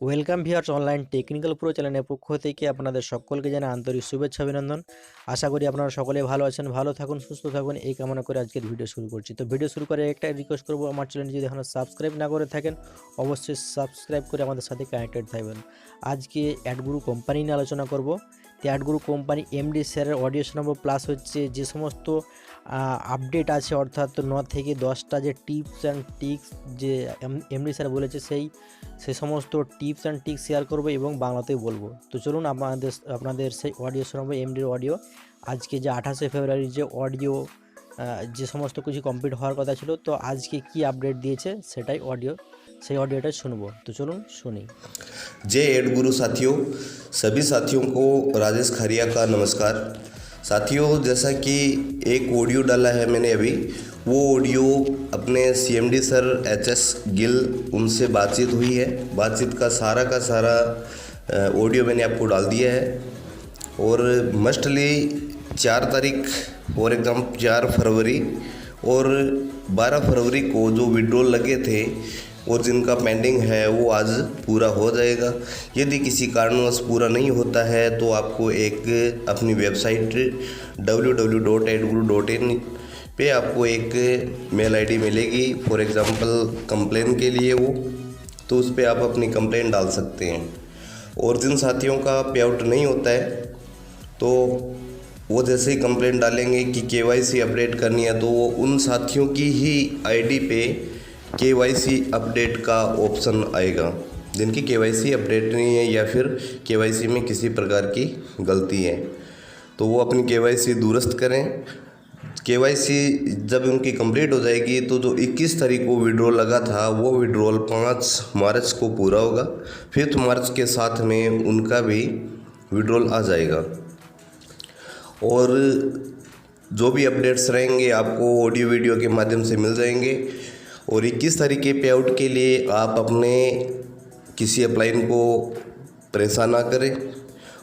Welcome viewers online technical pro চ্যানেলের পক্ষ থেকে আপনাদের সকলকে জানাই আন্তরিক শুভেচ্ছা, অভিনন্দন। আশা করি আপনারা সকলে ভালো আছেন, ভালো থাকুন, সুস্থ থাকুন, এই কামনা করে আজকের ভিডিও শুরু করছি। তো ভিডিও শুরু করে একটা রিকোয়েস্ট করব আমার চ্যানেল যদি এখনও সাবস্ক্রাইব না করে থাকেন, অবশ্যই সাবস্ক্রাইব করে আমাদের সাথে কানেক্টেড থাকবেন। আজকে অ্যাডগুরু কোম্পানি নিয়ে আলোচনা করব। তো অ্যাডগুরু কোম্পানি এমডি স্যারের অডিও শোনাবো প্লাস হচ্ছে যে সমস্ত আপডেট আছে অর্থাৎ ন থেকে দশটা যে টিপস অ্যান্ড টিক্স যে এমডি স্যার বলেছে সেই সেই সমস্ত টিপস অ্যান্ড টিক্স শেয়ার করবো এবং বাংলাতেই বলবো তো চলুন আপনাদের আপনাদের সেই অডিও শোনাবো এমডির অডিও আজকে যে আঠাশে ফেব্রুয়ারির যে অডিও যে সমস্ত কিছু কমপ্লিট হওয়ার কথা ছিল তো আজকে কি আপডেট দিয়েছে সেটাই অডিও সেই অডিওটা শুনবো তো চলুন শুনি जय एड गुरु साथियों सभी साथियों को राजेश खरिया का नमस्कार साथियों, जैसा कि एक ऑडियो डाला है मैंने अभी, वो ऑडियो अपने CMD sir H S Gill उनसे बातचीत हुई है। बातचीत का सारा का सारा ऑडियो मैंने आपको डाल दिया है। और मस्टली चार तारीख फॉर एग्ज़ाम्पल चार फरवरी और बारह फरवरी को जो विड्रॉल लगे थे और जिनका पेंडिंग है, वो आज पूरा हो जाएगा। यदि किसी कारणवश पूरा नहीं होता है तो आपको एक अपनी वेबसाइट www.edguru.in पे आपको एक मेल आईडी मिलेगी। फॉर एग्जांपल कंप्लेन के लिए वो तो उस पर आप अपनी कंप्लेन डाल सकते हैं। और जिन साथियों का पे आउट नहीं होता है तो वो जैसे ही कंप्लेंट डालेंगे कि के अपडेट करनी है तो वो उन साथियों की ही आईडी पे के अपडेट का ऑप्शन आएगा। जिनकी के अपडेट नहीं है या फिर के में किसी प्रकार की गलती है तो वो अपनी के दुरुस्त करें। के जब उनकी कंप्लीट हो जाएगी तो जो 21 तारीख को विड्रॉल लगा था, वो विड्रॉल 5 मार्च को पूरा होगा। फिफ्थ मार्च के साथ में उनका भी विड्रॉल आ जाएगा। और जो भी अपडेट्स रहेंगे, आपको ऑडियो वीडियो के माध्यम से मिल जाएँगे। और 21 तारीख के पे आउट के लिए आप अपने किसी अप्लाइन को परेशान ना करें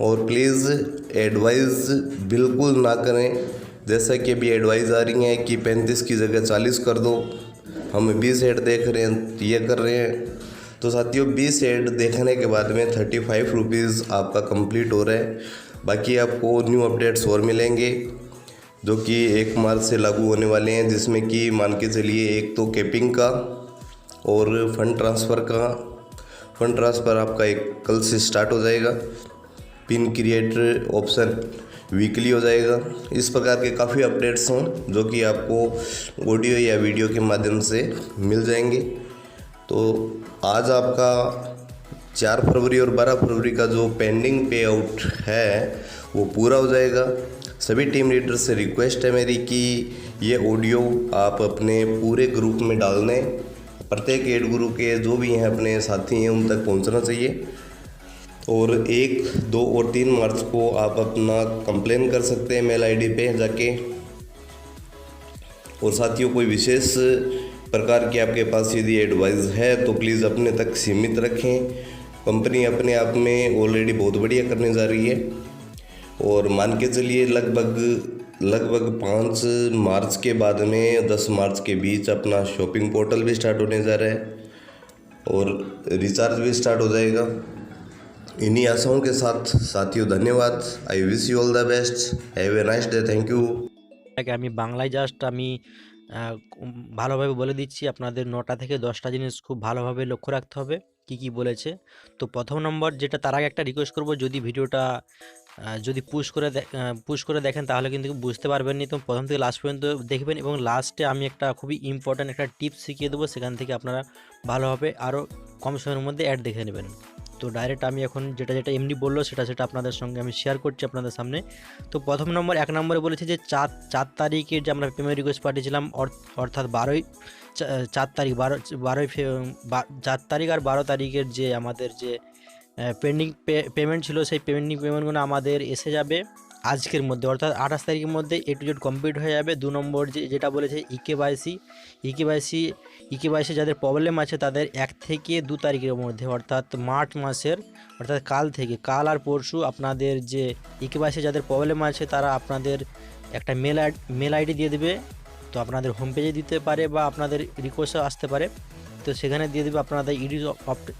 और प्लीज़ एडवाइस बिल्कुल ना करें। जैसा कि अभी एडवाइस आ रही है कि 35 की जगह 40 कर दो। हम 20 हेड देख रहे हैं, ये कर रहे हैं। तो साथियों 20 हेड देखने के बाद में थर्टी फाइव रुपीज़ आपका कंप्लीट हो रहा है। बाकी आपको न्यू अपडेट्स और मिलेंगे। जो कि एक मार्च से लागू होने वाले हैं, जिसमें कि मान के चलिए, एक तो कैपिंग का और फंड ट्रांसफ़र का। फंड ट्रांसफ़र आपका एक कल से स्टार्ट हो जाएगा। पिन क्रिएटर ऑप्शन वीकली हो जाएगा। इस प्रकार के काफ़ी अपडेट्स हैं, जो कि आपको ऑडियो या वीडियो के माध्यम से मिल जाएँगे। तो आज आपका चार फरवरी और बारह फरवरी का जो पेंडिंग पे आउट है, वो पूरा हो जाएगा। सभी टीम लीडर से रिक्वेस्ट है मेरी कि ये ऑडियो आप अपने पूरे ग्रुप में डाल दें प्रत्येक एड गुरु के जो भी हैं, अपने साथी हैं, उन तक पहुँचना चाहिए। और एक, दो और तीन मार्च को आप अपना कंप्लेन कर सकते हैं मेल आईडी पे जाके। और साथियों, कोई विशेष प्रकार की आपके पास यदि एडवाइस है तो प्लीज़ अपने तक सीमित रखें। कंपनी अपने आप में ऑलरेडी बहुत बढ़िया करने जा रही है और मान के चलिए लगभग लगभग पाँच मार्च के बाद में दस मार्च के बीच अपना शॉपिंग पोर्टल भी स्टार्ट होने जा रहा है और रिचार्ज भी स्टार्ट हो जाएगा इन्हीं आशाओं के साथ साथियों धन्यवाद I wish you all the best have a nice day thank you এটাকে আমি বাংলায় জাস্ট আমি আহ, উম, ভালোভাবে বলে দিচ্ছি আপনাদের নটা থেকে দশটা জিনিস খুব ভালোভাবে লক্ষ্য রাখতে হবে কি কি বলেছে? তো প্রথম নম্বর যেটা তার আগে একটা রিকোয়েস্ট করব, যদি ভিডিওটা যদি পুশ করে পুশ করে দেখেন তাহলে কিন্তু বুঝতে পারবেন না। তো প্রথম থেকে লাস্ট পর্যন্ত দেখবেন এবং লাস্টে আমি একটা খুবই ইম্পর্ট্যান্ট একটা টিপস শিখিয়ে দেবো, সেখান থেকে আপনারা ভালোভাবে আরও কম সময়ের মধ্যে অ্যাড দেখে নেবেন। তো ডাইরেক্ট আমি এখন যেটা যেটা এমনি বলল, সেটা সেটা আপনাদের সঙ্গে আমি শেয়ার করছি আপনাদের সামনে। তো প্রথম নম্বর এক নম্বরে বলেছি যে চার চার তারিখের যে আমরা পেমেন্ট রিকোয়েস্ট পাঠিয়েছিলাম, অর- অর্থাৎ বারোই চার তারিখ, বারো, বারোই ফে- চার তারিখ আর বারো তারিখের যে আমাদের যে পেন্ডিং পেমেন্ট ছিল, সেই পেন্ডিং পেমেন্টগুলো আমাদের এসে যাবে। আজকের মধ্যে, অর্থাৎ আঠাশ তারিখের মধ্যে এ টু জেড কমপ্লিট হয়ে যাবে। দু নম্বর যে, যেটা বলেছে E eKYC e K eKYC যাদের প্রবলেম আছে তাদের এক থেকে দু তারিখের মধ্যে, অর্থাৎ মার্চ মাসের, অর্থাৎ কাল থেকে, কাল আর পরশু আপনাদের যে ইকেওয়াইসি যাদের প্রবলেম আছে তারা আপনাদের একটা মেল মেল আইডি দিয়ে দেবে। তো আপনাদের হোম পেজে দিতে পারে বা আপনাদের রিকোয়েস্টও আসতে পারে। তো সেখানে দিয়ে দেবে, আপনাদের এডিট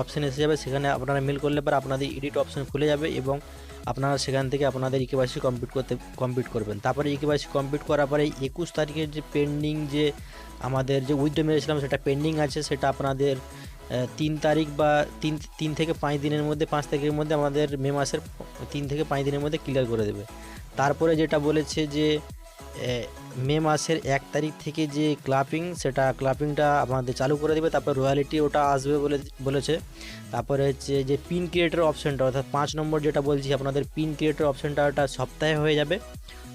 অপশন এসে যাবে। সেখানে আপনারা মেল করলে পরে আপনাদের এডিট অপশন খুলে যাবে এবং আপনারা সেখান থেকে আপনাদের ইকেবাসি কমপ্লিট করতে কমপ্লিট করবেন। তারপরে ইকেবাসি কমপ্লিট করার পরে একুশ তারিখের যে পেন্ডিং যে আমাদের যে উইথড্র মেরেছিলাম, সেটা পেন্ডিং আছে। সেটা আপনাদের তিন তারিখ বা তিন তিন থেকে পাঁচ দিনের মধ্যে, পাঁচ তারিখের মধ্যে আমাদের মে মাসের তিন থেকে পাঁচ দিনের মধ্যে ক্লিয়ার করে দেবে। তারপরে যেটা বলেছে যে মে মাসের এক তারিখ থেকে যে ক্লাপিং সেটা ক্লাপিংটা আমাদের চালু করে দেবে, তারপর রয়্যালিটি ওটা আসবে বলে বলেছে। তারপরে হচ্ছে যে পিন ক্রিয়েটার অপশনটা অর্থাৎ পাঁচ নম্বর যেটা বলছি, আপনাদের পিন ক্রিয়েটার অপশনটা ওটা সপ্তাহে হয়ে যাবে।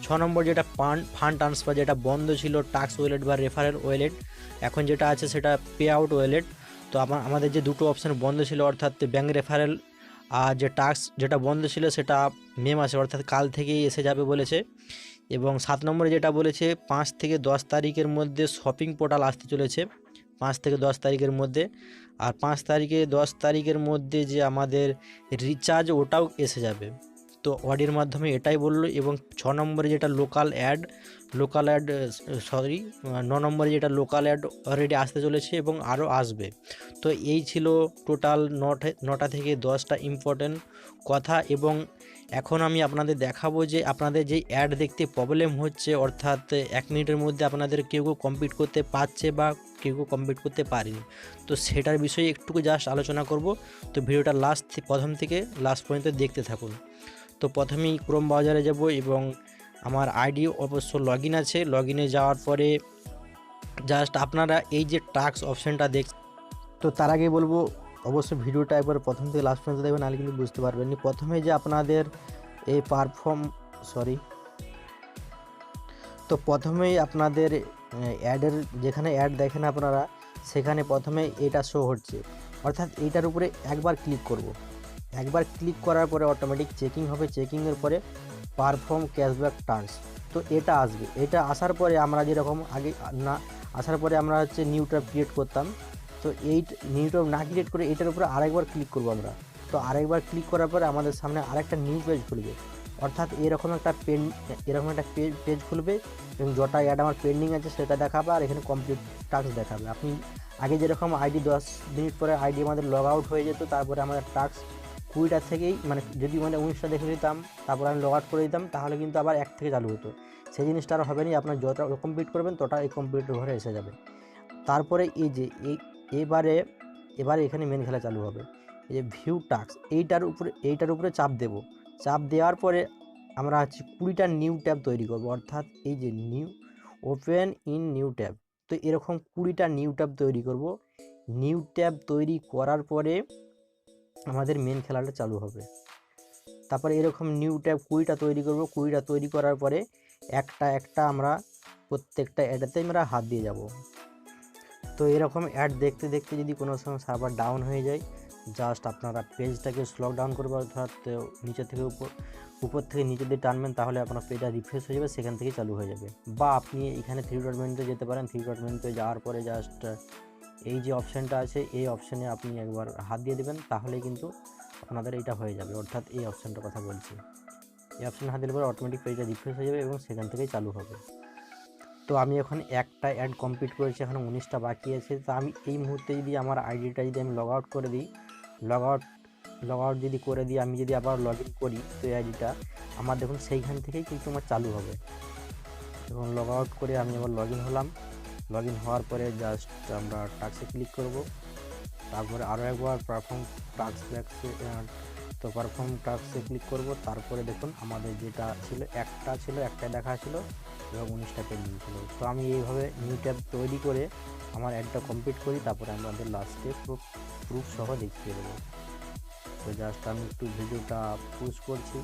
ছ নম্বর যেটা পান ফান্ড ট্রান্সফার যেটা বন্ধ ছিল টাক্স ওয়েলেট বা রেফারেল ওয়েলেট এখন যেটা আছে সেটা পে আউট ওয়েলেট তো আমা- আমাদের যে দুটো অপশান বন্ধ ছিল, অর্থাৎ ব্যাঙ্ক রেফারেল আর যে টাক্স যেটা বন্ধ ছিল, সেটা মে মাসে, অর্থাৎ কাল থেকেই এসে যাবে বলেছে। এবং সাত নম্বরে যেটা বলেছে, পাঁচ থেকে দশ তারিখের মধ্যে শপিং পোর্টাল আসতে চলেছে। পাঁচ থেকে দশ তারিখের মধ্যে। আর পাঁচ তারিখে দশ তারিখের মধ্যে যে আমাদের রিচার্জ ওটাও এসে যাবে। তো অডির মাধ্যমে এটাই বলল এবং ছ নম্বরে যেটা local ad local ad sorry ন নম্বরে যেটা লোকাল অ্যাড অলরেডি আসতে চলেছে এবং আরও আসবে। তো এই ছিল টোটাল নটা থেকে দশটা ইম্পর্টেন্ট কথা এবং এখন আমি আপনাদের দেখাবো যে আপনাদের যে অ্যাড দেখতে প্রবলেম হচ্ছে, অর্থাৎ এক মিনিটের মধ্যে আপনাদের কেউ কেউ কমপ্লিট করতে পারছে বা কেউ কেউ কমপ্লিট করতে পারেনি। তো সেটার বিষয়ে একটু জাস্ট আলোচনা করব। তো ভিডিওটা লাস্ট প্রথম থেকে লাস্ট পর্যন্ত দেখতে থাকুন। তো প্রথমেই ক্রোম বাজারে যাব এবং আমার আইডি অবশ্য লগ আছে। লগ যাওয়ার পরে জাস্ট আপনারা এই যে টাক্স অপশানটা দেখ তো তার আগে বলব অবশ্যই ভিডিওটা একবার প্রথম থেকে লাস্ট পর্যন্ত দেখবেন, নাহলে কিন্তু বুঝতে পারবেন না। প্রথমে যে আপনাদের এই পারফর্ম সরি তো প্রথমেই আপনাদের অ্যাডের যেখানে অ্যাড দেখেন আপনারা, সেখানে প্রথমে এটা শো হচ্ছে। অর্থাৎ এইটার উপরে একবার ক্লিক করব। একবার ক্লিক করার পরে অটোমেটিক চেকিং হবে। চেকিংয়ের পরে পারফর্ম ক্যাশব্যাক টার্মস তো এটা আসবে। এটা আসার পরে আমরা যেরকম আগে, না, আসার পরে আমরা হচ্ছে নিউ ট্যাব ক্রিয়েট করতাম। তো এই নিউ ট্যাব না ক্রিয়েট করে এটার উপরে আরেকবার ক্লিক করব আমরা। তো আরেকবার ক্লিক করার পরে আমাদের সামনে আরেকটা নিউ পেজ খুলবে। অর্থাৎ এরকম একটা পেন এরকম একটা পেজ খুলবে এবং যটা অ্যাড আমার পেন্ডিং আছে সেটা দেখাবে আর এখানে কমপ্লিট টাস্ক দেখাবে। আপনি আগে যেরকম আইডি দশ মিনিট পরে আইডি আমাদের লগ আউট হয়ে যেত, তারপরে আমাদের টাস্ক কুড়িটা থেকেই মানে যদি মানে উনিশটা দেখে দিতাম তারপর আমি লগ আউট করে দিতাম, তাহলে কিন্তু আবার এক থেকে চালু হতো। সেই জিনিসটা আর হবে না, আপনার যতটা কমপ্লিট করবেন ততটা এই কমপ্লিটের ঘরে এসে যাবে। তারপরে এই যে, এই এবারে এবারে এখানে মেন খেলা চালু হবে। এই যে ভিউ টাস্ক এইটার উপরে এইটার উপরে চাপ দেব। চাপ দেওয়ার পরে আমরা হচ্ছে কুড়িটা নিউ ট্যাব তৈরি করব। অর্থাৎ এই যে new open in new tab তো এরকম কুড়িটা নিউ ট্যাব তৈরি করব। নিউ ট্যাব তৈরি করার পরে আমাদের মেন খেলাটা চালু হবে। তারপরে এরকম নিউ ট্যাব কুড়িটা তৈরি করব। কুড়িটা তৈরি করার পরে একটা একটা আমরা প্রত্যেকটা অ্যাডাতে আমরা হাত দিয়ে যাব। তো এরকম অ্যাড দেখতে দেখতে যদি কোনো সময় সার্ভার ডাউন হয়ে যায় জাস্ট আপনারা পেজটাকে স্লো ডাউন করবে, অর্থাৎ নিচে থেকে উপর উপর থেকে নিচে দিয়ে টানবেন, তাহলে আপনার পেজটা রিফ্রেশ হয়ে যাবে, সেখান থেকে চালু হয়ে যাবে। বা আপনি এখানে থ্রি ডট মেনুতে যেতে পারেন থ্রি ডট মেনুতে যাওয়ার পরে জাস্ট এই যে অপশানটা আছে, এই অপশানে আপনি একবার হাত দিয়ে দেবেন, তাহলে কিন্তু আপনাদের এটা হয়ে যাবে, অর্থাৎ এই অপশানটার কথা বলছি। এই অপশানে হাত দিলে পরে অটোমেটিক পেজটা রিফ্রেশ হয়ে যাবে এবং সেখান থেকেই চালু হবে। তো আমি এখন একটা অ্যাড কমপ্লিট করেছি, এখন উনিশটা বাকি আছে। তো আমি এই মুহূর্তে যদি আমার আইডিটা যদি আমি লগ আউট করে দিই লগ আউট লগ আউট যদি করে দিই, আমি যদি আবার লগ ইন করি তো এই আইডিটা আমার দেখুন সেইখান থেকেই কিন্তু আমার চালু হবে। এবং লগ আউট করে আমি আবার লগ ইন হলাম। লগ ইন হওয়ার পরে জাস্ট আমরা টাক্সে ক্লিক করব। তারপরে আরও একবার পারফর্ম টাক্স ব্যাক্সে তো পারফর্ম টাস্কে ক্লিক করব। তারপরে দেখুন, আমাদের যেটা ছিল, একটা ছিল, একটা দেখা ছিল এবং উনিশটা পেন্ডিং ছিল। তো আমি এইভাবে নিউ ট্যাব তৈরি করে আমার অ্যাডটা কমপ্লিট করি, তারপরে আমাদের লাস্টে প্রুফ প্রুফ সহ দেখিয়ে দেবো। তো জাস্ট আমি একটু ভিডিওটা পুশ করছি।